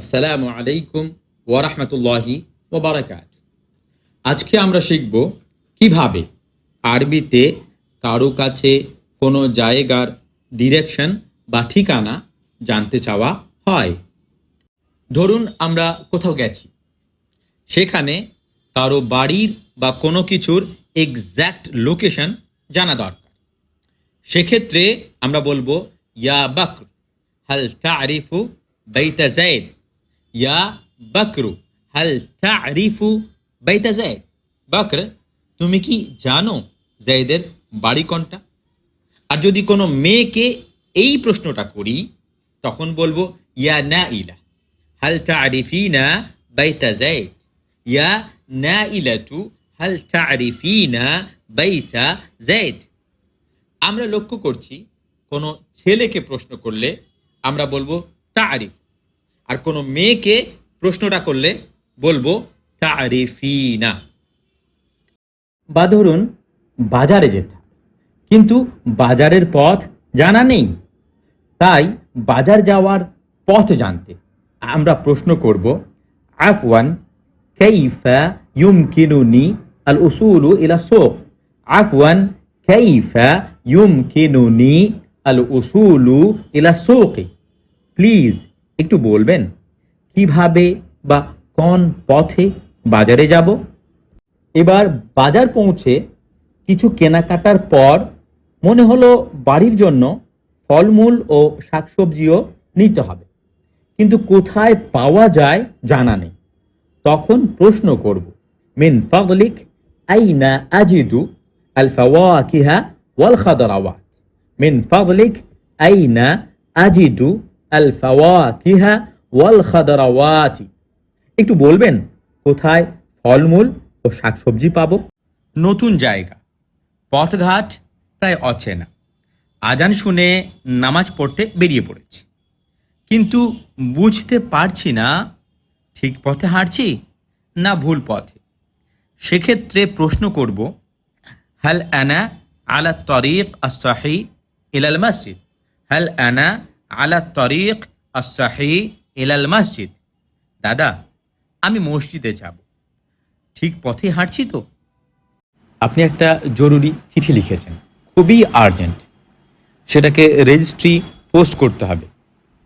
আসসালামু আলাইকুম ওয়ারহমতুল্লাহি ওবরাকাত। আজকে আমরা শিখব কীভাবে আরবিতে কারও কাছে কোনো জায়গার ডিরেকশন বা ঠিকানা জানতে চাওয়া হয়। ধরুন আমরা কোথাও গেছি। সেখানে কারও বাড়ির বা কোনো কিছুর এক্স্যাক্ট লোকেশন জানা দরকার। সেক্ষেত্রে আমরা বলব, ইয়া বকর, হাল তারিফু বাইতা জাইদ? ইয়া বকরু হাল তারিফু বাইতা জাইদ বকর তুমি কি জানো জাইদের বাড়ি কোনটা? আর যদি কোনো মেয়েকে এই প্রশ্নটা করি, তখন বলব, ইয়া না ইলা হাল তারিফিনা বাইতা জাইদ ইয়া না ইলাতু হাল তারিফিনা বাইতা জাইদ আমরা লক্ষ্য করছি, কোনো ছেলেকে প্রশ্ন করলে আমরা বলব, তারিফ। আর কোনো মেয়েকে প্রশ্নটা করলে বলব, তারিফিনা। বা ধরুন, বাজারে যেতে কিন্তু বাজারের পথ জানা নেই। তাই বাজার যাওয়ার পথ জানতে আমরা প্রশ্ন করব, আফওয়ান, কাইফা ইউমকিনুনি আল উসুলু ইলা সুক আফওয়ান, কাইফা ইউমকিনুনি আল উসুলু ইলা সুকি প্লিজ একটু বলবেন, কীভাবে বা কোন পথে বাজারে যাব? এবার বাজার পৌঁছে কিছু কেনাকাটার পর মনে হলো বাড়ির জন্য ফলমূল ও শাকসবজিও নিতে হবে। কিন্তু কোথায় পাওয়া যায় জানা নেই। তখন প্রশ্ন করব, মিন ফাগলিক আইনা আজিদু আল ফাওয়াকিহা ওয়াল খাদারাওয়াত মিন ফাগলিক আইনা আজিদু ওয়াল একটু বলবেন, কোথায় ফলমূল ও শাকসবজি পাবো? নতুন জায়গা, পথঘাট প্রায় অচেনা। আজান শুনে নামাজ পড়তে বেরিয়ে পড়েছি। কিন্তু বুঝতে পারছি না, ঠিক পথে হাঁটছি না ভুল পথে? সেক্ষেত্রে প্রশ্ন করব, হাল আনা আলা তরিক আসাহি ইলাল মসজিদ? হাল আনা আলা তরিক আসাহি ইলাল মসজিদ। দাদা, আমি মসজিদে যাব। ঠিক পথে হাঁটছি তো। আপনি একটা জরুরি চিঠি লিখেছেন। খুবই আর্জেন্ট সেটাকে রেজিস্ট্রি পোস্ট করতে হবে।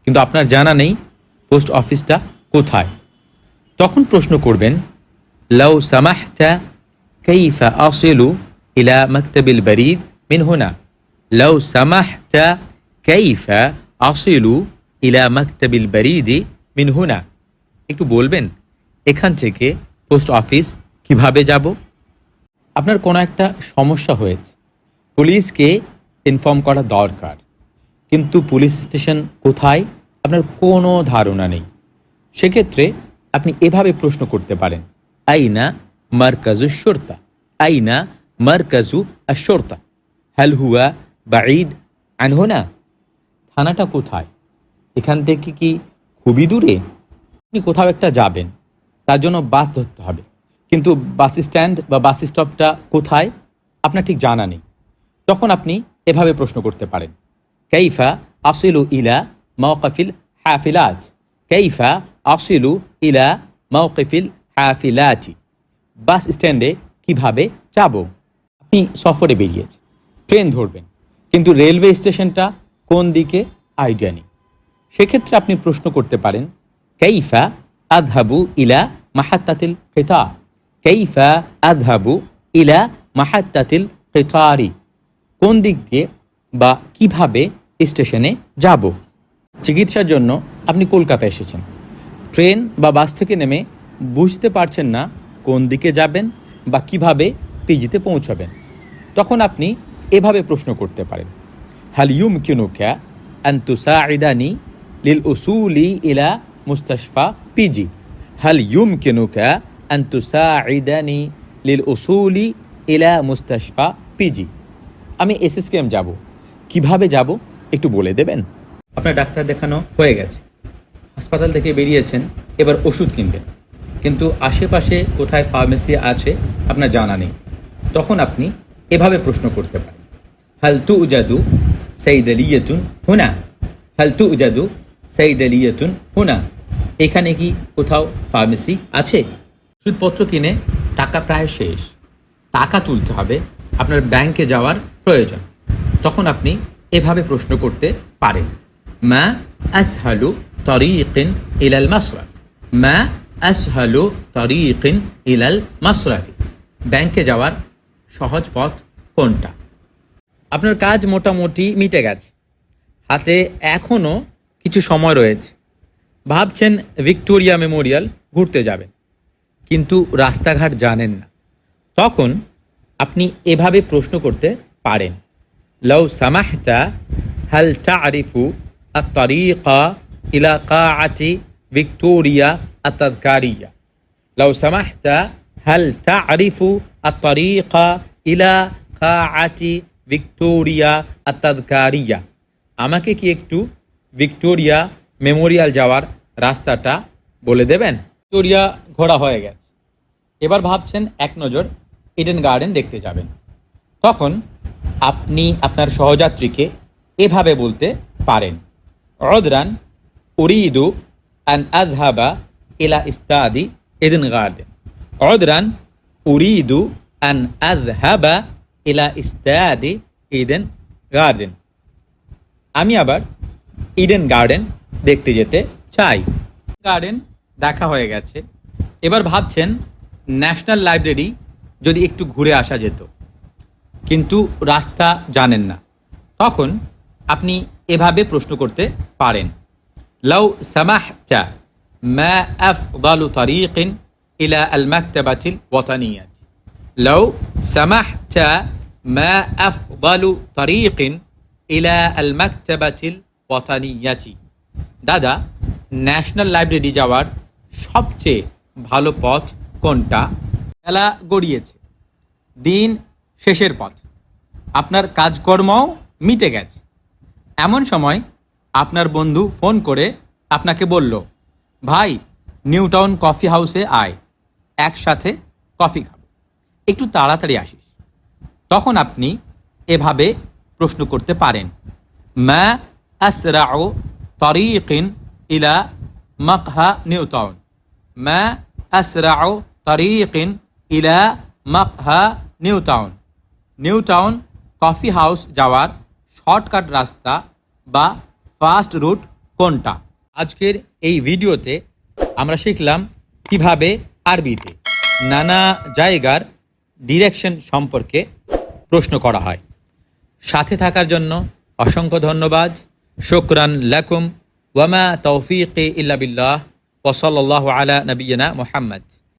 কিন্তু আপনার জানা নেই পোস্ট অফিসটা কোথায়। তখন প্রশ্ন করবেন, লাউ সামাহতা কাইফা আসিলু ইলা মাকতাবিল বারিদ মিন হুনা? লাউ সামাহতা কাইফা আসিলু ইলা মাকতাবিল বারিদি মিন হুনা। একটু বলবেন, এখান থেকে পোস্ট অফিস কীভাবে যাব? আপনার কোনো একটা সমস্যা হয়েছে। পুলিশকে ইনফর্ম করা দরকার। কিন্তু পুলিশ স্টেশন কোথায়? আপনার কোনো ধারণা নেই। সেক্ষেত্রে আপনি এভাবে প্রশ্ন করতে পারেন, আইনা মারকাজু শর্তা, আইনা মারকাজু আশর্তা হ্যাল হুয়া বাঈদ আনহোনা থানাটা কোথায়? এখান থেকে কি খুবই দূরে? আপনি কোথাও একটা যাবেন, তার জন্য বাস ধরতে হবে। কিন্তু বাস স্ট্যান্ড বা বাস স্টপটা কোথায়? আপনার ঠিক জানা নেই। তখন আপনি এভাবে প্রশ্ন করতে পারেন। কাইফা আসিলু ইলা মাওকাফিল হাফিলাত? কাইফা আসিলু ইলা মাওকিফিল হাফিলাতি? বাস স্ট্যান্ডে কীভাবে যাব? আপনি সফরে বেরিয়েছেন, ট্রেন ধরবেন, কিন্তু রেলওয়ে স্টেশনটা কোন দিকে? আইডিয়া নেই। সেক্ষেত্রে আপনি প্রশ্ন করতে পারেন, কাইফা আদহাবু ইলা মাহাত্তাতিল কেতা কেইফা আদহাবু ইলা মাহাত্তাতিল কেতারি কোন দিক দিয়ে বা কীভাবে স্টেশনে যাব? চিকিৎসার জন্য আপনি কলকাতা এসেছেন। ট্রেন বা বাস থেকে নেমে বুঝতে পারছেন না কোন দিকে যাবেন বা কীভাবে পিজিতে পৌঁছাবেন? তখন আপনি এভাবে প্রশ্ন করতে পারেন। হাল ইউম কিনুকা আন্তুসাইদানি লিল উসুলি ইলা মুস্তাশফা পিজি ইউম কিনুকা আন্তুসাইদানি লিল উসুলি ইলা মুস্তাশফা পিজি আমি এসএসকেএম যাব। কীভাবে যাব? একটু বলে দেবেন? আপনার ডাক্তার দেখানো হয়ে গেছে। হাসপাতাল থেকে বেরিয়েছেন, এবার ওষুধ কিনবেন। কিন্তু আশেপাশে কোথায় ফার্মেসি আছে, আপনার জানা নেই। তখন আপনি এভাবে প্রশ্ন করতে পারেন। হাল তু উজাদু সৈদলিয়তুন হুনা হাল তু উজাদু সৈদলিয়তুন হুনা এখানে কি কোথাও ফার্মেসি আছে? ওষুধপত্র কিনে টাকা প্রায় শেষ। টাকা তুলতে হবে, আপনার ব্যাংকে যাওয়ার প্রয়োজন। তখন আপনি এভাবে প্রশ্ন করতে পারেন। মা আসহালু তরিকিন ইলাল মাসরাফ মা আসহালু তরিকিন ইলাল মাসরাফি ব্যাংকে যাওয়ার সহজ পথ কোনটা? আপনার কাজ মোটামুটি মিটে গেছে। হাতে এখনও কিছু সময় রয়েছে। ভাবছেন ভিক্টোরিয়া মেমোরিয়াল ঘুরতে যাবেন। কিন্তু রাস্তাঘাট জানেন না। তখন আপনি এভাবে প্রশ্ন করতে পারেন। লৌ সামাহতা, হাল তারিফু আত্তারিকা ইলাকা আটি ভিক্টোরিয়া আতাদকারিয়া লৌ সামাহতা, হাল তারিফু আত্তারিকা ইলা কাআতি ভিক্টোরিয়া আত্মাদকারিয়া আমাকে কি একটু ভিক্টোরিয়া মেমোরিয়াল যাওয়ার রাস্তাটা বলে দেবেন? ভিক্টোরিয়া ঘোরা হয়ে গেছে। এবার ভাবছেন এক নজর ইডেন গার্ডেন দেখতে যাবেন। তখন আপনি আপনার সহযাত্রীকে এভাবে বলতে পারেন। অদরান উরিদু আন আজহাবা ইলা ইস্তাদি ইডেন গার্ডেন অদরান উরিদু আন আজহাবা ইলা ইস্তাদি ইডেন গার্ডেন। আমি আবার ইডেন গার্ডেন দেখতে যেতে চাই। গার্ডেন দেখা হয়ে গেছে। এবার ভাবছেন ন্যাশনাল লাইব্রেরি যদি একটু ঘুরে আসা যেত। কিন্তু রাস্তা জানেন না। তখন আপনি এভাবে প্রশ্ন করতে পারেন। লাউ সামাহতা মা আফদালু তরিকিন ইলা আল মাকতাবাতিল ওয়াতানিয়াতি। সামাহতা মা আফদালু তরিকিন ইলা আল মাকতাবাতিল ওয়াতানিয়াতি দাদা ন্যাশনাল লাইব্রেরি যাওয়ার সবচেয়ে ভালো পথ কোনটা? বেলা গড়িয়েছে। দিন শেষের পথ। আপনার কাজকর্মও মিটে গেছে। এমন সময় আপনার বন্ধু ফোন করে আপনাকে বলল, ভাই নিউ টাউন কফি হাউসে আয়। একসাথে কফি খাব একটু তাড়াতাড়ি আসিস। তখন আপনি এভাবে প্রশ্ন করতে পারেন। ম্যা মা আসরাউ তরিকিন ইলা মাকহা নিউ টাউন মা আসরাউ তরিকিন ইলা মাকহা New Town New Town coffee house যাওয়ার শর্টকাট রাস্তা বা ফাস্ট রুট কোনটা? আজকের এই ভিডিওতে আমরা শিখলাম কীভাবে আরবিতে নানা জায়গার ডিরেকশন সম্পর্কে প্রশ্ন করা হয়। সাথে থাকার জন্য অসংখ্য ধন্যবাদ। শুকরান লাকুম। ওয়ামা তৌফিক ইল্লাবিল্লাহ ওসল্লাহ আলা নবীনা মোহাম্মদ।